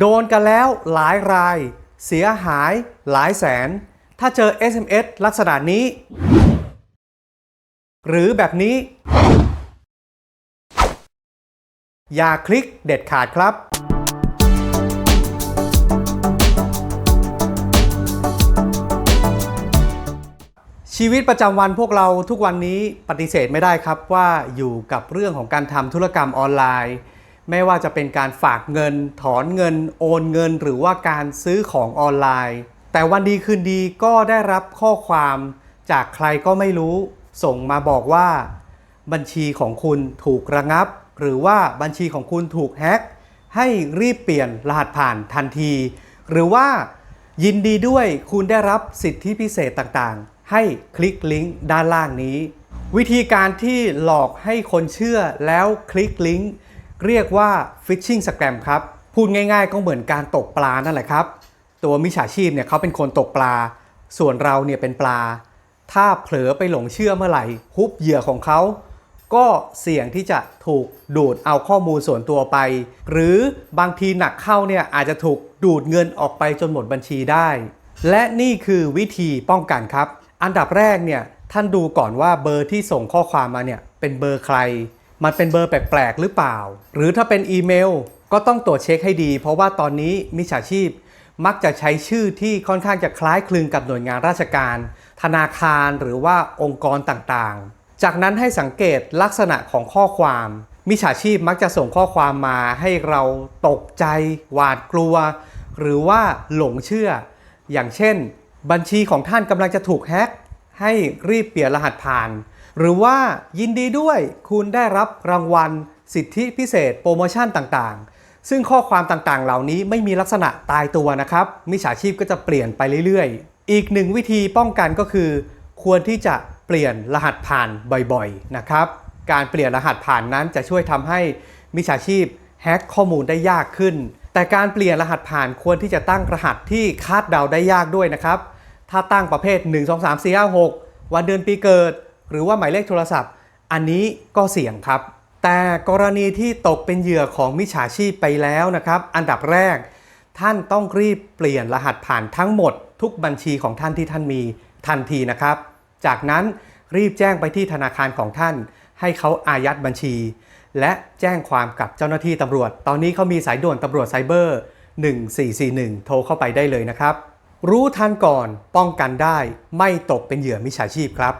โดนกันแล้วหลายราย เสียหายหลายแสน ถ้าเจอ SMS ลักษณะนี้ หรือแบบนี้ อย่าคลิกเด็ดขาดครับชีวิตประจำวันพวกเราทุกวันนี้ปฏิเสธไม่ได้ครับว่าอยู่กับเรื่องของการทำธุรกรรมออนไลน์ ไม่ว่าจะเป็นการฝากเงิน ถอนเงิน โอนเงิน หรือว่าการซื้อของออนไลน์ แต่วันดีคืนดีก็ได้รับข้อความจากใครก็ไม่รู้ ส่งมาบอกว่า บัญชีของคุณถูกระงับ หรือว่าบัญชีของคุณถูกแฮ็กให้รีบเปลี่ยนรหัสผ่านทันที หรือว่ายินดีด้วยคุณได้รับสิทธิพิเศษต่างๆ ให้คลิกลิงก์ด้านล่างนี้ วิธีการที่หลอกให้คนเชื่อแล้วคลิกลิงก์ เรียกว่า phishing scam ครับ พูดง่ายๆ ก็เหมือนการตกปลานั่นแหละครับ ตัวมิจฉาชีพเนี่ยเขาเป็นคนตกปลา ส่วนเราเนี่ยเป็นปลา ถ้าเผลอไปหลงเชื่อเมื่อไหร่ฮุบเหยื่อของเขา ก็เสี่ยงที่จะถูกดูดเอาข้อมูลส่วนตัวไป หรือบางทีหนักเข้าเนี่ยอาจจะถูกดูดเงินออกไปจนหมดบัญชีได้ และนี่คือวิธีป้องกันครับ อันดับแรกเนี่ยท่านดูก่อนว่าเบอร์ที่ส่งข้อความมาเนี่ยเป็นเบอร์ใคร มันเป็นเบอร์แปลกๆ หรือเปล่า หรือถ้าเป็นอีเมลก็ต้องตรวจเช็คให้ดี เพราะว่าตอนนี้มิจฉาชีพมักจะใช้ชื่อที่ค่อนข้างจะคล้ายคลึงกับหน่วยงานราชการ ธนาคารหรือว่าองค์กรต่างๆ จากนั้นให้สังเกตลักษณะของข้อความมิจฉาชีพมักจะส่งข้อความมาให้เราตกใจ หวาดกลัว หรือว่าหลงเชื่อ อย่างเช่น บัญชีของท่านกำลังจะถูกแฮ็กให้รีบเปลี่ยนรหัสผ่าน หรือว่ายินดีด้วยคุณได้รับรางวัล สิทธิพิเศษโปรโมชั่นต่างๆ ซึ่งข้อความต่างๆ เหล่านี้ไม่มีลักษณะตายตัวนะครับมิจฉาชีพก็จะเปลี่ยนไปเรื่อยๆ อีกหนึ่งวิธีป้องกันก็คือ ควรที่จะเปลี่ยนรหัสผ่านบ่อยๆนะครับการเปลี่ยนรหัสผ่านนั้นจะช่วยทำให้มิจฉาชีพแฮ็กข้อมูลได้ยากขึ้น แต่การเปลี่ยนรหัสผ่านควรที่จะตั้งรหัสที่คาดเดาได้ยากด้วยนะครับ ถ้าตั้งประเภท 1 2 3 4 5 6 วันเดือนปีเกิด หรือว่าหมายเลขโทรศัพท์ อันนี้ก็เสี่ยงครับ แต่กรณีที่ตกเป็นเหยื่อของมิจฉาชีพไปแล้วนะครับ อันดับแรก ท่านต้องรีบเปลี่ยนรหัสผ่านทั้งหมด ทุกบัญชีของท่านที่ท่านมีทันทีนะครับ จากนั้นรีบแจ้งไปที่ธนาคารของท่าน ให้เขาอายัดบัญชี และแจ้งความกับเจ้าหน้าที่ตำรวจ ตอนนี้เขามีสายด่วนตำรวจไซเบอร์ 1441 โทรเข้าไปได้เลยนะครับ รู้ทันก่อนป้องกันได้ไม่ตกเป็นเหยื่อมิจฉาชีพครับ